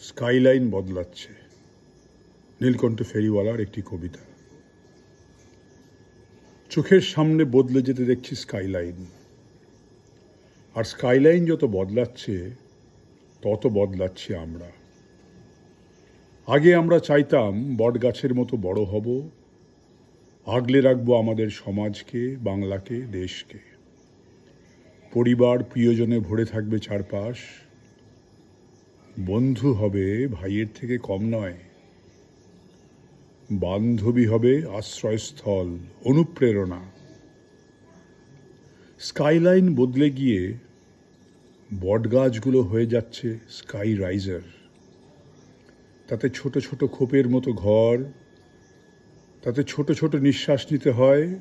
Skyline বদলাচ্ছে। নীলকণ্ঠ ফেরিওয়ালার একটি কবিতা। চোখের সামনে বদলে যেতে দেখছি স্কাইলাইন। আর স্কাইলাইন যত বদলাচ্ছে, তত বদলাচ্ছি আমরা। আগে আমরা চাইতাম বটগাছের মতো বড় হব, আগলে রাখব আমাদের সমাজকে, বাংলাকে, দেশকে। পরিবার, প্রিয়জনে ভরে থাকবে চারপাশ বন্ধু হবে ভাইয়ের থেকে কম নয়। বান্ধবী হবে আশ্রয়স্থল, অনুপ্রেরণা। স্কাইলাইন বদলে গিয়ে বটগাছগুলো হয়ে যাচ্ছে স্কাই রাইজার। তাতে ছোট ছোট খোপের মতো ঘর, তাতে ছোট ছোট নিঃশ্বাস নিতে হয়,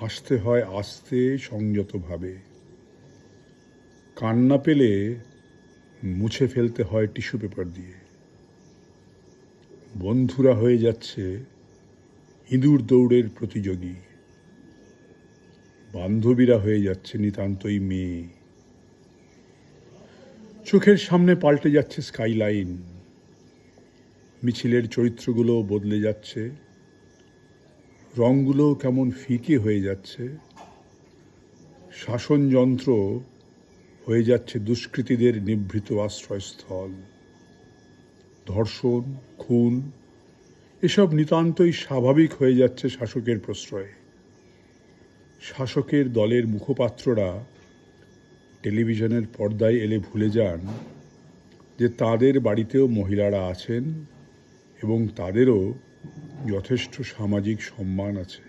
হাসতে হয় আস্তে, সংযতভাবে। কান্না পেলে মুছে ফেলতে হয় টিস্যু পেপার দিয়ে। বন্ধুরা হয়ে যাচ্ছে ইঁদুর দৌড়ের প্রতিযোগী। বান্ধবীরা হয়ে যাচ্ছে নিতান্তই মেয়ে। চোখের সামনে পাল্টে যাচ্ছে স্কাইলাইন। মিছিলের চরিত্রগুলো বদলে যাচ্ছে। রঙগুলো কেমন ফিকে হয়ে যাচ্ছে। শাসনযন্ত্র হয়ে যাচ্ছে দুষ্কৃতীদের নিভৃত আশ্রয়স্থল। ধর্ষণ, খুন, এসব নিতান্তই স্বাভাবিক হয়ে যাচ্ছে শাসকের প্রশ্রয়ে। শাসকের দলের মুখপাত্ররা টেলিভিশনের পর্দায় এলে ভুলে যান যে তাদের বাড়িতেও মহিলারা আছেন এবং তাদেরও যথেষ্ট সামাজিক সম্মান আছে।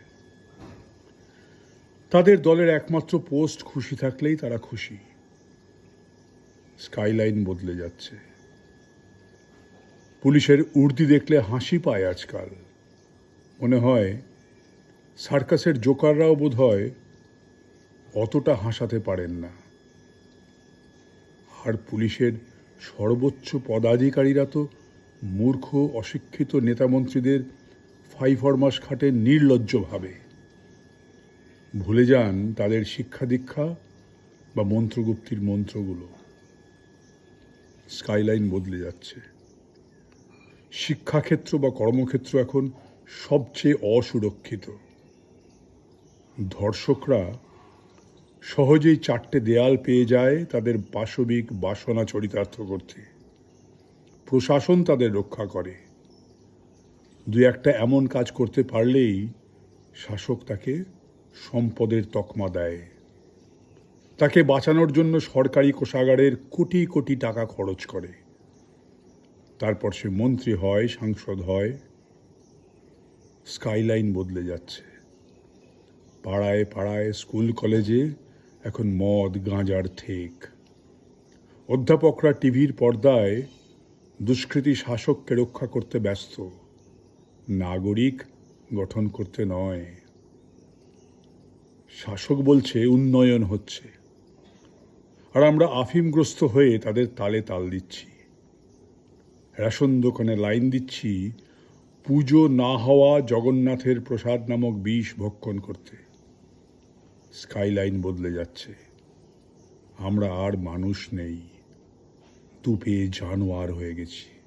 তাদের দলের একমাত্র পোস্ট খুশি থাকলেই তারা খুশি। স্কাইলাইন বদলে যাচ্ছে। পুলিশের উর্দি দেখলে হাসি পায় আজকাল। মনে হয় সার্কাসের জোকাররাও বোধ হয় অতটা হাসাতে পারেন না। আর পুলিশের সর্বোচ্চ পদাধিকারীরা তো মূর্খ, অশিক্ষিত নেতামন্ত্রীদের ফাই ফরমাস খাটেন নির্লজ্জভাবে। ভুলে যান তাদের শিক্ষা দীক্ষা বা মন্ত্রগুপ্তির মন্ত্রগুলো। স্কাইলাইন বদলে যাচ্ছে। শিক্ষাক্ষেত্র বা কর্মক্ষেত্র এখন সবচেয়ে অসুরক্ষিত। ধর্ষকরা সহজেই চারটে দেয়াল পেয়ে যায় তাদের পাশবিক বাসনা চরিতার্থ করতে। প্রশাসন তাদের রক্ষা করে। দু একটা এমন কাজ করতে পারলেই শাসক তাকে সম্পদের তকমা দেয়। তাকে বাঁচানোর জন্য সরকারি কোষাগারের কোটি কোটি টাকা খরচ করে। তারপর সে মন্ত্রী হয়, সাংসদ হয়। স্কাইলাইন বদলে যাচ্ছে। পাড়ায় পাড়ায়, স্কুল, কলেজে এখন মদ, গাঁজার ঠেক। অধ্যাপকরা টিভির পর্দায় দুষ্কৃতী শাসককে রক্ষা করতে ব্যস্ত। নাগরিক গঠন করতে নয়। শাসক বলছে, উন্নয়ন হচ্ছে। আর আমরা আফিমগ্রস্ত হয়ে তাদের তালে তাল দিচ্ছি। রেশন দোকানে লাইন দিচ্ছি, পুজো না হওয়া জগন্নাথের প্রসাদ নামক বিষ ভক্ষণ করতে। স্কাইলাইন বদলে যাচ্ছে। আমরা আর মানুষ নেই। তুপে জানোয়ার হয়ে গেছি।